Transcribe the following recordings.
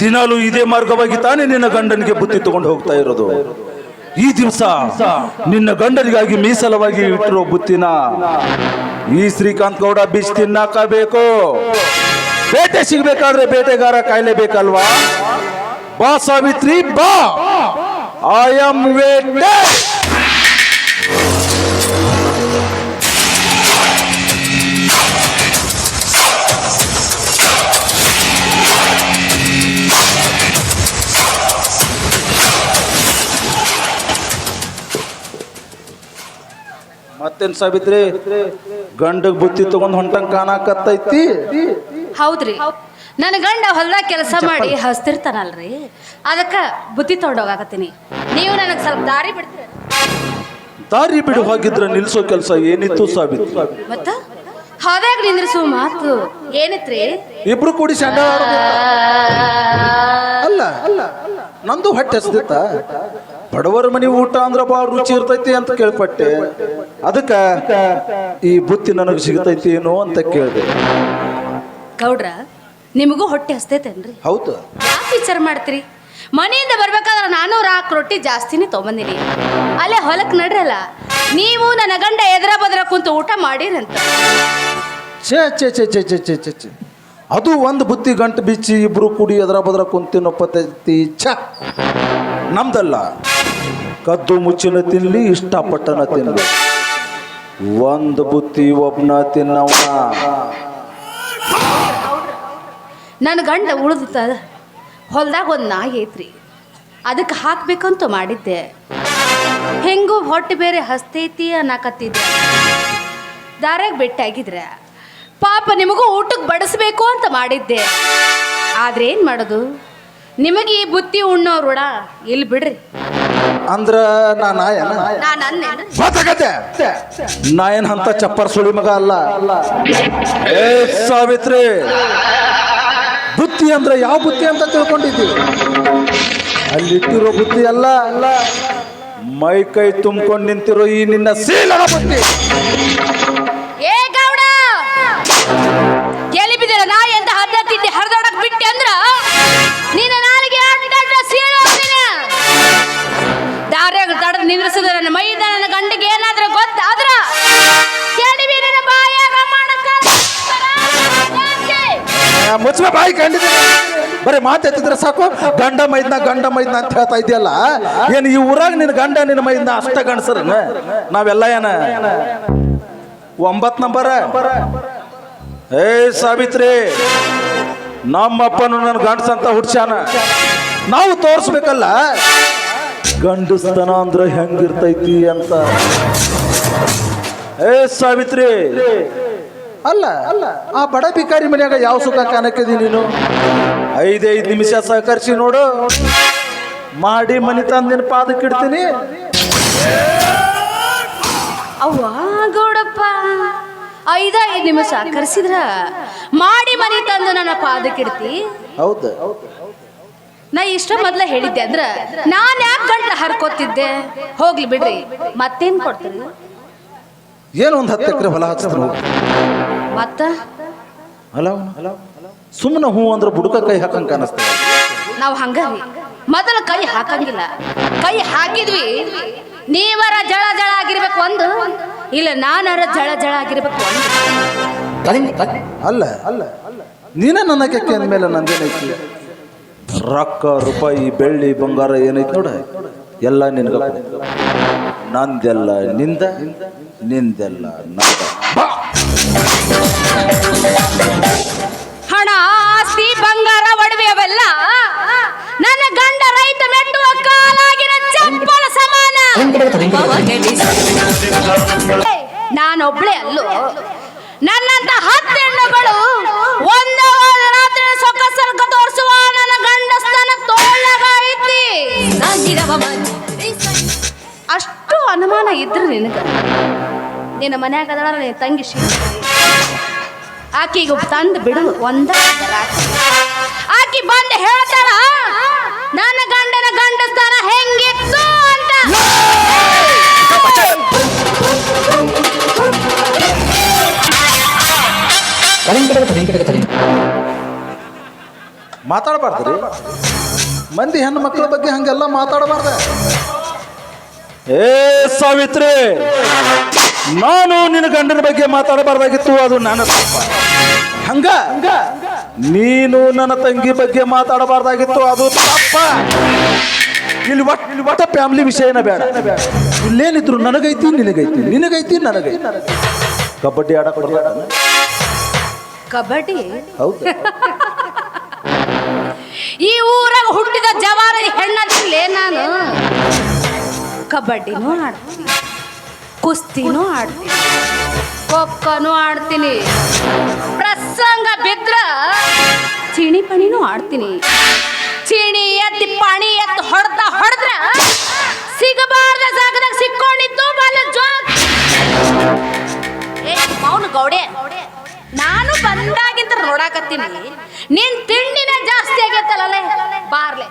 ದಿನಾಲು ಇದೇ ಮಾರ್ಗವಾಗಿ ತಾನೇ ನಿನ್ನ ಗಂಡನಿಗೆ ಬುತ್ತಿ ತಗೊಂಡು ಹೋಗ್ತಾ ಇರೋದು. ಈ ದಿವಸ ನಿನ್ನ ಗಂಡನಿಗಾಗಿ ಮೀಸಲವಾಗಿ ಇಟ್ಟಿರೋ ಬುತ್ತಿನ ಈ ಶ್ರೀಕಾಂತ್ ಗೌಡ ಬೀಚ್ ತಿನ್ನಾಕಬೇಕು. ಬೇಟೆ ಸಿಗ್ಬೇಕಾದ್ರೆ ಬೇಟೆಗಾರ ಕಾಯ್ಲೇಬೇಕಲ್ವಾ ಬಾ ಸಾವಿತ್ರಿ, ಬಾ. ಐ ಆಮ್ ವೇಟೆಡ್ ಮತ್ತೇನ್ ಸಾವಿತ್ರಿ ಗಂಡಗ್ ಬುತ್ತಿ ತಗೊಂಡ್ ಹೊಂಟಂಗ್ ಕಾಣಕತ್ತೈತಿ? ಹೌದ್ರಿ. ನನ್ನ ಗಂಡ ಹೊಲ್ದಾಗ ಕೆಲಸ ಮಾಡಿ ಹಸ್ತಿರ್ತಾನಲ್ರಿ. ಅದಕ್ಕ ಬುತ್ತಿ ತಗೊಂಡೋಗಾಕತ್ತೀನಿ ನೀವು ನನಗೆ ಸ್ವಲ್ಪ ದಾರಿ ಬಿಡ್ತೀರ. ದಾರಿ ಬಿಡು ಹೋಗಿದ್ರ ನಿಲ್ಸೋ ಕೆಲಸ ಏನಿತ್ತು ಸಾವಿತ್ರಿ? ಮತ್ತ? ಹೋದಾಗ ನಿಂದ್ರಿಸು ಮಾತು ಏನಿತ್ರಿ? ಇಬ್ರು ಕೂಡಿ ಸಣ್ಣ ಅಲ್ಲ ಅಲ್ಲ. ನಂದು ಹೊಟ್ಟೆ ಹಸ್ದಿತ್ತ? ಬಡವರ ಮನೆ ಊಟ ಅಂದ್ರೆ ಬಾಳ ರುಚಿ ಇರ್ತೈತಿ ಅಂತ ಕೇಳ್ಪಟ್ಟೆ. ಅದಕ್ಕ ಈ ಬುತ್ತಿ ನನಗೆ ಸಿಗತೈತಿ ಏನೋ ಅಂತ ಕೇಳಿದೆ. ಗೌಡ್ರ ನಿಮಗೂ ಹೊಟ್ಟೆ ಹಸ್ತೈತೇನ್ರಿ? ಹೌದು. ಯಾಕೆ ವಿಚಾರ ಮಾಡ್ತೀರಿ? ಮನೆಯಿಂದ ಬರ್ಬೇಕಾದ್ರೆ ನಾನು ರಾಕ್ ರೊಟ್ಟಿ ಜಾಸ್ತಿನೇ ತೊಗೊಂಬಂದಿನಿ. ಅಲ್ಲೇ ಹೊಲಕ್ಕೆ ನಡ್ರಲ್ಲ ನೀವು ನನ್ನ ಗಂಡ ಎದ್ರ ಬದ್ರ ಕುಂತು ಊಟ ಮಾಡಿರಂತ. ಛೇ ಛೇ ಛೇ ಛೇ ಛೇ ಛೇ ಛೇ ಛೇ. ಅದು ಒಂದು ಬುತ್ತಿ ಗಂಟು ಬಿಚ್ಚಿ ಇಬ್ಬರು ಕೂಡಿ ಅದರ ಬದ್ರ ಕುಂತಿನೋ ಪದ್ಧತಿ ಛ! ನಮ್ದಲ್ಲ. ಕದ್ದು ಮುಚ್ಚಿನ ತಿನ್ಲಿ, ಇಷ್ಟಪಟ್ಟನ ತಿನ್ಲಿ. ಒಂದು ಬುತ್ತಿ ಒಬ್ಬನ ತಿನ್ನವ ನನ್ನ ಗಂಡ ಉಳಿದ ಹೊಲ್ದಾಗ ಒಂದು ನಾಯಿ ಐತ್ರಿ. ಅದಕ್ಕೆ ಹಾಕ್ಬೇಕಂತ ಮಾಡಿದ್ದೆ. ಹೆಂಗೂ ಹೊಟ್ಟೆ ಬೇರೆ ಹಸ್ತೈತಿ ಅನ್ನಕತ್ತಿದ್ದೆ. ದಾರ್ಯಾಗ ಭೇಟಿಯಾಗಿದ್ರೆ ಪಾಪ ನಿಮಗೂ ಊಟಕ್ಕೆ ಬಡಿಸ್ಬೇಕು ಅಂತ ಮಾಡಿದ್ದೆ. ಆದ್ರೆ ಏನು ಮಾಡೋದು? ನಿಮಗೆ ಈ ಬುತ್ತಿ ಉಣ್ಣೋ ರೂಢ ಇಲ್ಲಿ ಬಿಡ್ರಿ. ಅಂದ್ರ ನಾ ನಾಯನ? ನಾನು ಗೊತ್ತಾಗತ್ತೆ ನಾಯನ್ ಅಂತ ಚಪ್ಪರ್ ಸುಳಿ ಮಗ ಅಲ್ಲ. ಏ ಸಾವಿತ್ರಿ ಬುತ್ತಿ ಅಂದ್ರೆ ಯಾವ ಬುತ್ತಿ ಅಂತ ತಿಳ್ಕೊಂಡಿದ್ದೀವಿ ಅಲ್ಲಿಟ್ಟಿರೋ ಬುತ್ತಿ ಅಲ್ಲ ಅಲ್ಲ. ಮೈ ಕೈ ತುಂಬ್ಕೊಂಡು ನಿಂತಿರೋ ಈ ನಿನ್ನ ಸೀಲನ ಬುತ್ತಿ. ಮುಚ್ಚುವೆ ಬಾಯಿ ಕಂಡಿದ್ದೀನಿ ಬರೀ ಮಾತೆತ್ತಿದ್ರೆ ಸಾಕು. ಗಂಡ ಮೈದ್ನ ಗಂಡ ಮೈದ್ನ ಅಂತ ಹೇಳ್ತಾ ಇದೆಯಲ್ಲ ಏನು ಈ ಊರಾಗ ನಿನ್ನ ಗಂಡ ನಿನ್ನ ಮೈದ್ನ ಅಷ್ಟ ಗಂಡಸರ ನಾವೆಲ್ಲ ಏನ? ಒಂಬತ್ ನಂಬರ? ಏ ಸಾವಿತ್ರಿ, ನಮ್ಮಪ್ಪನು ನನ್ನ ಗಂಡಸಂತ ಹುಡ್ಸ್ಯಾನ. ನಾವು ತೋರಿಸ್ಬೇಕಲ್ಲ? ಗಂಡಸ್ತನ ಅಂದ್ರೆ ಹೆಂಗಿರ್ತೈತಿ ಅಂತ. ಏ ಸಾವಿತ್ರಿ ಅಲ್ಲ ಅಲ್ಲ. ಆ ಬಡ ಭಿಕಾರಿ ಮನ್ಯಾಗ ಯಾವ ಸುಖ ಕಾಣಕ್ಕಿದಿ ನೀನು? ಐದೈದು ನಿಮಿಷ ಸಹಕರಿಸಿ ನೋಡು. ಮಾಡಿ ಮನಿ ತಂದಿನ ಪಾದಕ್ಕೆ ಇಡ್ತೀನಿ. ಅವ್ವ ಗೌಡಪ್ಪ ಐದ ಐದು ನಿಮಿಷ ಕರೆಸಿದ್ರ ಮಾಡಿ ಮನೆ ತಂದು ನನ್ನ ಪಾದಕ್ಕಿಡ್ತಿ ಹೌದು. ನಾ ಇಷ್ಟ ಮೊದ್ಲ ಹೇಳಿದ್ದೆ ಅಂದ್ರ ನಾನ್ ಯಾಕೆ ಗಂಟ್ಲ ಹರ್ಕೋತಿದ್ದೆ? ಹೋಗ್ಲಿ ಬಿಡ್ರಿ. ಮತ್ತೇನ್ ಕೊಡ್ತೀರಿ? ಏನು ಒಂದು ಹತ್ತು ಎಕರೆ ಹೊಲ ಹಚ್ಚಿದ್ರು ಮತ್ತ? ಅಲ್ಲ ಸುಮ್ಮನೆ ಹೂ ಅಂದ್ರೆ ಬುಡಕ ಕೈ ಹಾಕಂಗೆ ಕಾಣಿಸ್ತದೆ ನಾವು ಹಂಗ ಮೊದಲ ಕೈ ಹಾಕಂಗಿಲ್ಲ. ಕೈ ಹಾಕಿದ್ವಿ. ನೀವರ ಜಳ ಜಳ ಆಗಿರ್ಬೇಕು ಒಂದು ಇಲ್ಲ ನಾನರ ಜಳ ಜಳ ಆಗಿರ್ಬೇಕು ಒಂದು ಅಲ್ಲ ಅಲ್ಲ ನೀನ ನನ್ನ ಕೆಕ್ಕೆ ಅಂದ್ಮೇಲೆ ನಂದೇನೈತಿ? ರೊಕ್ಕ ರೂಪಾಯಿ ಬೆಳ್ಳಿ ಬಂಗಾರ ಏನೈತಿ ನೋಡ. ಎಲ್ಲ ನಿನ್ಗ. ನಂದೆಲ್ಲ ನಿಂದ ನಿಂದೆಲ್ಲ ನಂದ. ಹಣ ಆಸ್ತಿ ಬಂಗಾರ ಒಡವೆ ಅವೆಲ್ಲ ನನ್ನ ಗಂಡ ರೈತ ಮೆಟ್ಟುವ ಕಾಲಾಗಿನ ಚಪ್ಪಲ ಸಮಾನ. ನಾನೊಬ್ಳೆ ಅಲ್ಲೋ. ನನ್ನಂತ ಇದ್ರೆ ನಿನಗ. ನಿನ್ನ ಮನ್ಯಾಗ ಅದಳ, ನಿನ್ನ ತಂಗಿ ಶೀಲ ಆಕಿಗೆ ತಂದು ಬಿಡು ಒಂದ. ಆಕಿ ಬಂದು ಹೇಳ್ತಾಳ, ನನ್ನ ಗಂಡನ ಗಂಡಸ್ತಾನ ಹೆಂಗಿತ್ತು ಅಂತ. ಮಾತಾಡಬಾರ್ದು ಮಂದಿ ಹೆಣ್ಣು ಮಕ್ಕಳ ಬಗ್ಗೆ ಹಂಗೆಲ್ಲ ಮಾತಾಡಬಾರ್ದ. ಏ ಸಾವಿತ್ರಿ ನಾನು ನಿನ್ನ ಗಂಡನ ಬಗ್ಗೆ ಮಾತಾಡಬಾರ್ದಾಗಿತ್ತು ಅದು ನನ್ನ ತಪ್ಪ. ಹಂಗ? ನೀನು ನನ್ನ ತಂಗಿ ಬಗ್ಗೆ ಮಾತಾಡಬಾರ್ದಾಗಿತ್ತು ಅದು ತಪ್ಪ. ಇಲ್ಲಿ ಒಟ್ ಇಲ್ಲಿ ಒಟ್ಟ ಫ್ಯಾಮಿಲಿ ವಿಷಯನ ಬೇಡ. ಇಲ್ಲೇನಿದ್ರು ನನಗೈತಿ ನಿನಗೈತಿ. ನಿನಗೈತಿ ನನಗೈತಿ. ಕಬಡ್ಡಿ ಆಡ ಕಬಡ್ಡಿ? ಹೌದು. ಈ ಊರಾಗ ಹುಟ್ಟಿದ ಜವಾರಿ ಹೆಣ್ಣಿಲ್ಲೇ ನಾನು. ಕಬಡ್ಡಿನೂ ಆಡ್ತೀನಿ. ಕುಸ್ತಿನೂ ಆಡ್ತೀನಿ. ಖೋಖೋನೂ ಆಡ್ತೀನಿ. ಪ್ರಸಂಗ ಬಿದ್ರ ಚೀಣಿ ಪಣಿನೂ ಆಡ್ತೀನಿ. ಚೀಣಿ ಎತ್ತಿ ಪಾಣಿ ಎತ್ತು ಹೊಡೆದ ಹೊಡೆದ್ರ ಸಿಗಬಾರ್ದ ಜಾಗದಾಗ ಸಿಕ್ಕೊಂಡಿದ್ದು ಬಲ ಜೋಕ್ ಮೌನ ಗೌಡೆ, ನಾನು ಬಂದಾಗಿಂತ ನೋಡಾಕತ್ತೀನಿ. ನಿನ್ ತಿಂಡಿನ ಜಾಸ್ತಿ ಆಗೈತಲ್ಲ ಬಾರ್ಲೆ.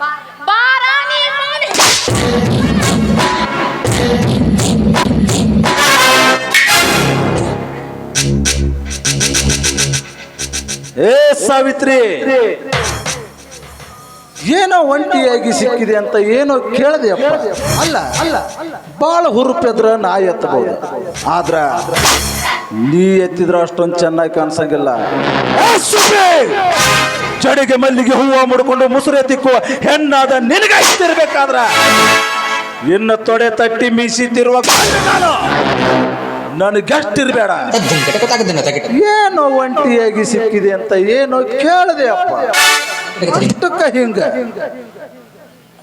ಸಾವಿತ್ರಿ. ಏನೋ ಒಂಟಿಯಾಗಿ ಸಿಕ್ಕಿದೆ ಅಂತ ಏನೋ ಕೇಳದೆ ಅಲ್ಲ ಅಲ್ಲ. ಬಾಳ ಹುರುಪೆದ್ರ ನಾ ಎತ್ತಬಹುದು. ಆದ್ರ ನೀ ಎತ್ತಿದ್ರ ಅಷ್ಟೊಂದು ಚೆನ್ನಾಗಿ ಕಾಣಿಸಂಗಿಲ್ಲ! ಚಡಿಗೆ ಮಲ್ಲಿಗೆ ಹೂವು ಮುಡ್ಕೊಂಡು ಮುಸುರೆ ತಿಕ್ಕುವ ಹೆಣ್ಣಾದ ನಿನಗಾಯ್ತಿರ್ಬೇಕಾದ್ರ ಇನ್ನು ತೊಡೆ ತಟ್ಟಿ ಮೀಸಿತಿರುವ ಗಂಡ ನಾನು ಗೆಸ್ಟ್ ಇರಬೇಡ. ಏನೋ ಒಂಟಿಯಾಗಿ ಸಿಕ್ಕಿದೆ ಅಂತ ಏನೋ ಕೇಳದೆ ಅಪ್ಪ. ಅಷ್ಟಕ್ಕ ಹಿಂಗ.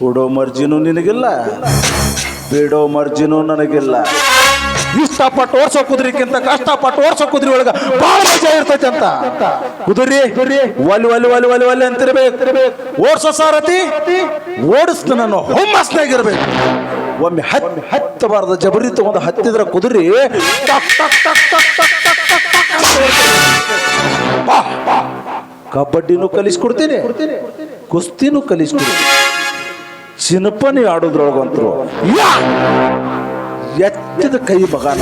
ಕೊಡೋ ಮರ್ಜಿನೂ ನಿನಗಿಲ್ಲ, ಬಿಡೋ ಮರ್ಜಿನೂ ನನಗಿಲ್ಲ. ಇಷ್ಟಪಟ್ಟು ಓಡ್ಸೋ ಕುದುರೆಕ್ಕಿಂತ ಕಷ್ಟಪಟ್ಟು ಓಡ್ಸೋ ಕುದುರೆ ಒಳಗ ಬಹಳ ಮಜಾ ಇರ್ತೈತೆ ಅಂತ. ಕುದುರೆ ಒಲಿ ಒಲಿ ಒಲಿ ಒಲಿ ಒಲಿ ಅಂತಿರ್ಬೇಕು. ಓಡ್ಸೋ ಸಾರತಿ ಓಡಿಸ್ತ ನಾನು ಹುಮ್ಮಸ್ನಾಗಿರ್ಬೇಕು ಒಮ್ಮೆ ಹತ್ತಿ ಹತ್ತಬಾರದ ಜಬರಿ ತಗೊಂಡು ಹತ್ತಿದ್ರೆ ಕುದುರಿ ಕಬಡ್ಡಿನೂ ಕಲಿಸ್ಕೊಡ್ತೀನಿ ಕುಸ್ತಿನೂ ಕಲಿಸ್ಕೊಡ್ತೀನಿ ಚಿನಪನಿ ಆಡೋದ್ರೊಳಗಂತರು ಎತ್ತಿದ ಕೈ ಬಗಾನ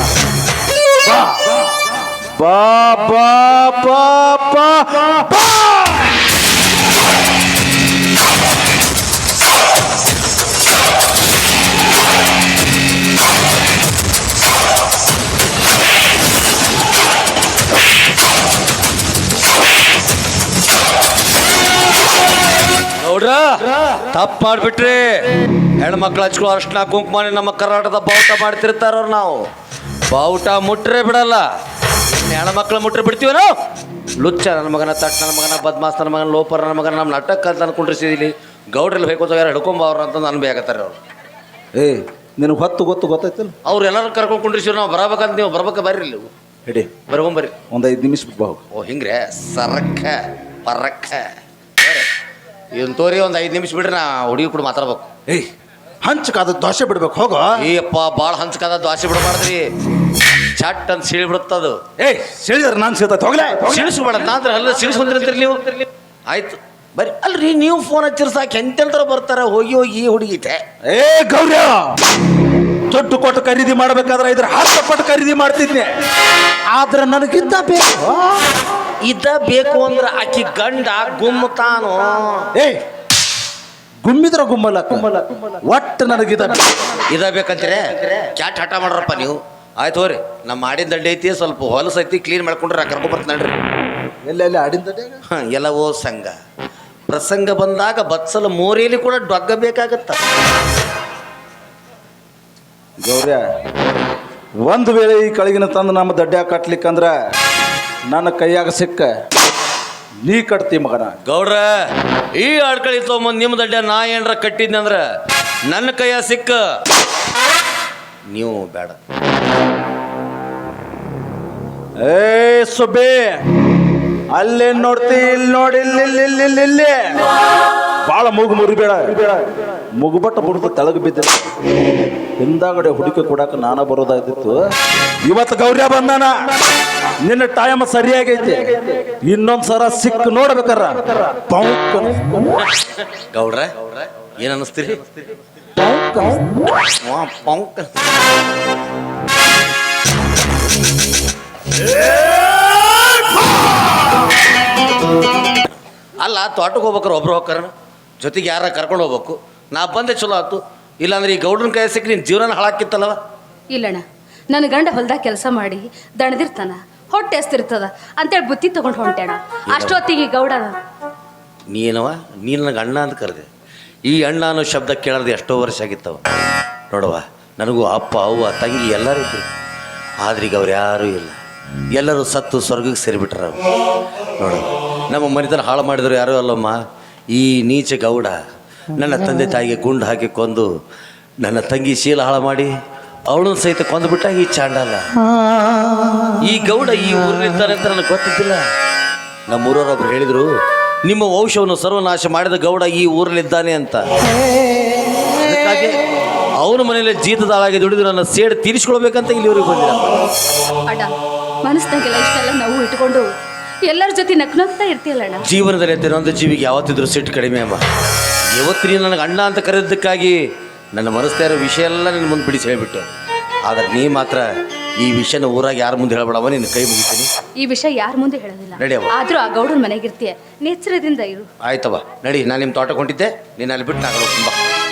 ಬಾ ಬಾ ಬಾ ಬಾ ಬಾ ತಪ್ಪು ಮಾಡ್ಬಿಟ್ರಿ ಹೆಣ್ಮಕ್ಳು ಹಚ್ಕೊಳ್ಳೋ ಅರ್ಶನ ಕುಂಕುಮ ನಮ್ಮ ಕರ್ನಾಟಕದ ಬಾವುಟ ಮಾಡ್ತಿರ್ತಾರ ನಾವು. ಬಾವುಟ ಮುಟ್ರೆ ಬಿಡಲ್ಲ. ಹೆಣ್ಮಕ್ಳು ಮುಟ್ರೆ ಬಿಡ್ತೀವಿ ನಾವು ಲುಚ್ಚ ನನ್ನ ಮಗನ ತಟ್ ನನ್ನ ಮಗನ ಬದ್ಮಾಸ್ ನನ್ನ ಮಗನ ಲೋಪರ್ ನನ್ನ ಮಗನ ನಮ್ಮ ನಾಟಕ ಅಂತ ಅನ್ಕೊಂಡಿರ್ಸಿದಿಲ್ಲಿ ಗೌಡ್ರಲ್ಲಿ ಬೇಕು ಯಾರು ಹಿಡ್ಕೊಂಬ ಅವ್ರ ಅಂತ ನಾನು ಬೇಕಾತಾರೆ ಅವ್ರು. ಏ ನಿನಗೆ ಹೊತ್ತು ಗೊತ್ತು ಗೊತ್ತಾಯ್ತಲ್ಲ ಅವ್ರು ಎಲ್ಲರೂ ಕರ್ಕೊಂಡು ಕುಂಡ್ರಿಸಿವ್ರು ನಾವು ಬರಬೇಕಂತ ನೀವು ಬರ್ಬೇಕು ಬರ್ರಿ ಇಲ್ಲಿ. ಹಿಡಿ ಬರ್ಕೊಂಬರ್ರಿ ಒಂದು ಐದು ನಿಮಿಷ ಬಿಟ್ಟು ಬಾ ಹೋಗು. ಓ ಹಿಂಗ್ರೆ? ಸರಕ್ಕ ಪರಕ್ಕ ಇದನ್ನ ತೋರಿ ಒಂದು ಐದು ನಿಮಿಷ ಬಿಡ್ರಿ ನಾ ಹುಡುಗಿ ಕೂಡ ಮಾತಾಡ್ಬೇಕು. ಏಯ್ ಹಂಚಕಾದ ದೋಸೆ ಬಿಡ್ಬೇಕು ಹೋಗೋ. ಏಯಪ್ಪ ಭಾಳ ಹಂಚ್ಕದ ದ್ವಾಸೆ ಬಿಡಬಾರ್ದ್ರಿ. ಚಟ್ ಅಂತ ಸಿಳಿ ಬಿಡುತ್ತದು ಏಯ್ ಸಿಳಿದ್ರೆ ನಾನು ಸಿಗ್ತೈತೆ ಹೋಗ್ಲೇ ಸಿಳಿಸ್ಬೇಡ ಅಂದ್ರೆ ಅಲ್ಲ ಸಿಳಿಸ್ಕೊಂಡಿರ್ತೀರಿ ನೀವು. ಆಯ್ತು. ಬರಿ ಅಲ್ರಿ ನೀವು ಫೋನ್ ಹಚ್ಚಿರ್ ಸಾಕು ಎಂತೆಂತರ ಬರ್ತಾರ? ಹೋಗಿ ಹೋಗಿ ಈ ಹುಡುಗಿತೆ ಏ ಗೌರ್ಯ! ದುಡ್ಡು ಕೊಟ್ಟು ಖರೀದಿ ಮಾಡ್ಬೇಕಾದ್ರೆ ಇದ್ರ ಹತ್ತು ಕೊಟ್ಟು ಖರೀದಿ ಮಾಡ್ತಿದ್ದೆ ಆದ್ರೆ ನನಗಿಂತ ಬೇಕು. ಇದ ಬೇಕು ಅಂದ್ರೆ ಆಕಿ ಗಂಡ ಗುಮ್ಮತಾನು? ಏ ಗುಮ್ಮಿದ್ರ ಗುಮ್ಮಲ ಒಟ್ಟು ನನಗಿದ. ಇದ ಬೇಕಂತೀರಿ ಕ್ಯಾಟ್ ಹಠ ಮಾಡ್ರಪ್ಪ ನೀವು. ಆಯ್ತು ಹೋರಿ ನಮ್ಮ ಮಾಡಿದ ದಂಡೆ ಐತಿ ಸ್ವಲ್ಪ ಹೊಲಸ ಐತಿ ಕ್ಲೀನ್ ಮಾಡ್ಕೊಂಡ್ರೆ ಕರ್ಕೊಂಡ್ ನಡ್ರಿ. ಎಲ್ಲ ಎಲ್ಲ ಆಡಿಂದ ಹ, ಎಲ್ಲವೋ ಸಂಘ. ಪ್ರಸಂಗ ಬಂದಾಗ ಬತ್ಸಲ ಮೋರಿಯಲ್ಲಿ ಕೂಡ ಡೊಗ್ಗಬೇಕಾಗತ್ತ ಗೌರ್ಯ ಒಂದು ವೇಳೆ ಈ ಕಳಗಿನ ತಂದು ನಮ್ಮ ದಡ್ಡ ಕಟ್ಲಿಕ್ಕಂದ್ರ ನನ್ನ ಕೈಯಾಗ ಸಿಕ್ಕ. ನೀ ಕಟ್ತಿ ಮಗನ. ಗೌಡ್ರ ಈ ಆಡ್ಕಳಿ ತೊಗೊಂಬಂದು ನಿಮ್ಮ ದಡ್ಡ ನಾ ಏನ್ರ ಕಟ್ಟಿದ್ನಂದ್ರ ನನ್ನ ಕೈಯ ಸಿಕ್ಕ. ನೀವು ಬೇಡ. ಏ ಸುಬ್ಬಿ ಅಲ್ಲೇನ್ ನೋಡ್ತಿ ಇಲ್ಲಿ ನೋಡಿ ಇಲ್ಲಿ ಇಲ್ಲಿ ಇಲ್ಲಿ ಇಲ್ಲಿ. ಭಾಳ ಮೂಗು ಮುರಿಬೇಡ. ಮುಗುಬಟ್ಟ ಬಿಡ್ತು ತೆಳಗ್ ಬಿದ್ದ ಹಿಂದಾಗಡೆ ಹುಡುಕಿ ಕೊಡಕ್ಕೆ ನಾನ ಬರೋದಾಗ್ತಿತ್ತು ಇವತ್ತು ಗೌರ್ಯ ಬಂದಾನ. ನಿನ್ನ ಟೈಮ್ ಸರಿಯಾಗೈತಿ. ಇನ್ನೊಂದ್ ಸರ ನೋಡ್ಬೇಕಾರ. ಗೌಡ್ರ, ಏನ್ ಅನ್ನಿಸ್ತೀರಿ. ಅಲ್ಲ, ತೋಟಕ್ಕೆ ಹೋಗ್ಬೇಕಾರ ಒಬ್ರು ಹೋಗ್ತಾರ ಜೊತೆಗೆ ಯಾರ ಕರ್ಕೊಂಡು ಹೋಗ್ಬೇಕು? ನಾ ಬಂದೆ ಚಲೋ ಆಯ್ತು ಇಲ್ಲಾಂದ್ರೆ ಈ ಗೌಡನ ಕೈ ಸಿಕ್ಕಿ ನಿನ್ನ ಜೀವನ ಹಾಳಾಕಿತ್ತಲ್ಲವ ಇಲ್ಲಣ್ಣ ನನ್ನ ಗಂಡ ಹೊಲ್ದಾಗ ಕೆಲಸ ಮಾಡಿ ದಣದಿರ್ತಾನ ಹೊಟ್ಟೆ ಎಸ್ತಿರ್ತದ ಅಂತೇಳಿ ಬುತ್ತಿ ತಗೊಂಡು ಹೊಂಟೇಣ ಅಷ್ಟೊತ್ತಿಗೆ ಗೌಡ ನೀನವ ನೀನು ನನಗೆ ಅಣ್ಣ ಅಂತ ಕರೆದೆ. ಈ ಅಣ್ಣ ಅನ್ನೋ ಶಬ್ದ ಕೇಳೋದು ಎಷ್ಟೋ ವರ್ಷ ಆಗಿತ್ತವ. ನೋಡವ್ವ ನನಗೂ ಅಪ್ಪ ಅವ್ವ ತಂಗಿ ಎಲ್ಲರೂ ಇದ್ರು. ಆದ್ರೆ ಈಗ ಅವ್ರು ಯಾರೂ ಇಲ್ಲ. ಎಲ್ಲರೂ ಸತ್ತು ಸ್ವರ್ಗಕ್ಕೆ ಸೇರಿಬಿಟ್ರ ನೋಡವ ನಮ್ಮ ಮನೆತನ ಹಾಳು ಮಾಡಿದ್ರು ಯಾರೂ ಅಲ್ಲಮ್ಮ. ಈ ನೀಚ ಗೌಡ ನನ್ನ ತಂದೆ ತಾಯಿಗೆ ಗುಂಡು ಹಾಕಿ ಕೊಂದು ನನ್ನ ತಂಗಿ ಶೀಲ ಹಾಳು ಮಾಡಿ ಅವಳನ್ನು ಸಹಿತ ಕೊಂದುಬಿಟ್ಟ ಈ ಚಾಂಡಾಲ. ಈ ಗೌಡ ಈ ಊರಿನಿರ್ತಾನೆ ಅಂತ ನನಗೆ ಗೊತ್ತಿದ್ದಿಲ್ಲ. ನಮ್ಮ ಊರವರೊಬ್ರು ಹೇಳಿದರು, ನಿಮ್ಮ ವಂಶವನ್ನು ಸರ್ವನಾಶ ಮಾಡಿದ ಗೌಡ ಈ ಊರಲ್ಲಿದ್ದಾನೆ ಅಂತ. ಅವನ ಮನೆಯಲ್ಲಿ ಜೀತದಾಳಾಗಿ ದುಡಿದು ನನ್ನ ಸೇಡು ತೀರಿಸ್ಕೊಳ್ಬೇಕಂತ ಇಲ್ಲಿವರೆಗೆ ಇವ್ರಿಗೆ ಅಣ್ಣ, ಮನಸ್ಸಿನಾಗೆಲ್ಲ ಇಷ್ಟೆಲ್ಲ ನಾವು ಇಟ್ಕೊಂಡು ಎಲ್ಲರ ಜೊತೆ ನಗ್ನಗ್ತಾ ಇರ್ತೀಯಲ್ಲಣ್ಣ ಜೀವನದಲ್ಲಿ ತಿನ್ನೊಂದು ಜೀವಿಗೆ ಯಾವತ್ತಿದ್ರು ಸಿಟ್ಟು ಕಡಿಮೆ ಅಮ್ಮ. ಯಾವತ್ತು ನೀನು ನನಗೆ ಅಣ್ಣ ಅಂತ ಕರೆದಕ್ಕಾಗಿ ನನ್ನ ಮನಸ್ತಾ ಇರೋ ವಿಷಯ ಎಲ್ಲ ನಿನ್ನ ಮುಂದೆ ಬಿಡಿಸಿ ಹೇಳ್ಬಿಟ್ಟೆ. ಆದರೆ ನೀ ಮಾತ್ರ ಈ ವಿಷಯನ ಊರಾಗ ಯಾರ ಮುಂದೆ ಹೇಳಬೇಡವ? ನಿನ್ನ ಕೈ ಮುಗಿತೀನಿ. ಈ ವಿಷಯ ಯಾರ ಮುಂದೆ ಹೇಳೋದಿಲ್ಲ. ನಡೆಯವ ಆದ್ರೂ ಆ ಗೌಡನ ಮನೆಗಿರ್ತೀಯ. ನೆಚ್ಚರದಿಂದ ಇರು. ಆಯ್ತವ ನಡಿ ನಾನು ನಿಮ್ಮ ತೋಟಕ್ಕೆ ಹೊಂಟಿದ್ದೆ. ನೀನು ಅಲ್ಲಿ ಬಿಟ್ಟು ನಾನು ಬಾ.